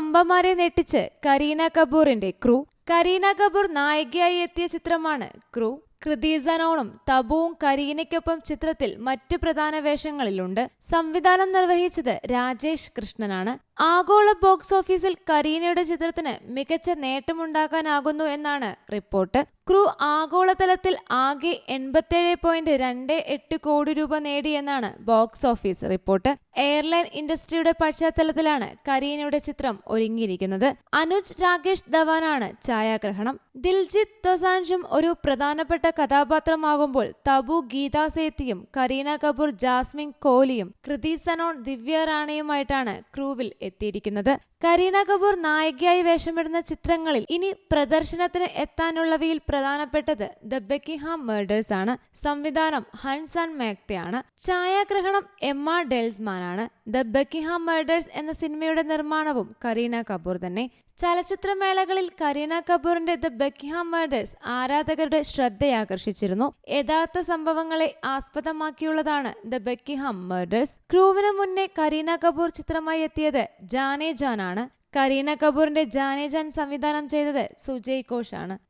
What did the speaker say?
വമ്പന്മാരെ നെട്ടിച്ച് കരീന കപൂറിന്റെ ക്രൂ. കരീന കപൂർ നായികയായി എത്തിയ ചിത്രമാണ് ക്രൂ. കൃതീസനോളും തബുവും കരീനയ്ക്കൊപ്പം ചിത്രത്തിൽ മറ്റ് പ്രധാന വേഷങ്ങളിലുണ്ട്. സംവിധാനം നിർവഹിച്ചത് രാജേഷ് കൃഷ്ണനാണ്. ആഗോള ബോക്സ് ഓഫീസിൽ കരീനയുടെ ചിത്രത്തിന് മികച്ച നേട്ടമുണ്ടാക്കാനാകുന്നു എന്നാണ് റിപ്പോർട്ട്. ക്രൂ ആഗോളതലത്തിൽ ആകെ എൺപത്തേഴ് പോയിന്റ് രണ്ട് എട്ട് കോടി രൂപ നേടിയെന്നാണ് ബോക്സ് ഓഫീസ് റിപ്പോർട്ട്. എയർലൈൻ ഇൻഡസ്ട്രിയുടെ പശ്ചാത്തലത്തിലാണ് കരീനയുടെ ചിത്രം ഒരുങ്ങിയിരിക്കുന്നത്. അനുജ് രാകേഷ് ധവാനാണ് ഛായാഗ്രഹണം. ദിൽജിത്ത് ദോസാൻഷും ഒരു പ്രധാനപ്പെട്ട കഥാപാത്രമാകുമ്പോൾ തബു ഗീതാ സേത്തിയും കരീന കപൂർ ജാസ്മിൻ കോലിയും കൃതി സനോൺ ദിവ്യ റാണിയുമായിട്ടാണ് ക്രൂവിൽ എത്തിയിരിക്കുന്നത്. കരീന കപൂർ നായികയായി വേഷമിടുന്ന ചിത്രങ്ങളിൽ ഇനി പ്രദർശനത്തിന് എത്താനുള്ളവയിൽ പ്രധാനപ്പെട്ടത്. ദ ബെക്കിഹാം മേർഡേഴ്സ് ആണ്. സംവിധാനം ഹൻസ് ആൻഡ് മേക്തയാണ്. ഛായാഗ്രഹണം എം ആർ ഡെൽസ്മാൻ ആണ് ദ ബെക്കിഹാം മേർഡേഴ്സ് എന്ന സിനിമയുടെ നിർമ്മാണവും കരീന കപൂർ തന്നെ. ചലച്ചിത്രമേളകളിൽ കരീന കപൂറിന്റെ ദ ബെക്കിഹാം മേർഡേഴ്സ് ആരാധകരുടെ ശ്രദ്ധയാകർഷിച്ചിരുന്നു. യഥാർത്ഥ സംഭവങ്ങളെ ആസ്പദമാക്കിയുള്ളതാണ് ദ ബെക്കിഹാം മേർഡേഴ്സ് ക്രൂവിന് മുന്നേ കരീന കപൂർ ചിത്രമായി എത്തിയത് ജാനേ ജാൻ ആണ് കരീന കപൂറിന്റെ ജാനേ ജാൻ സംവിധാനം ചെയ്തത് സുജയ് ഘോഷ് ആണ്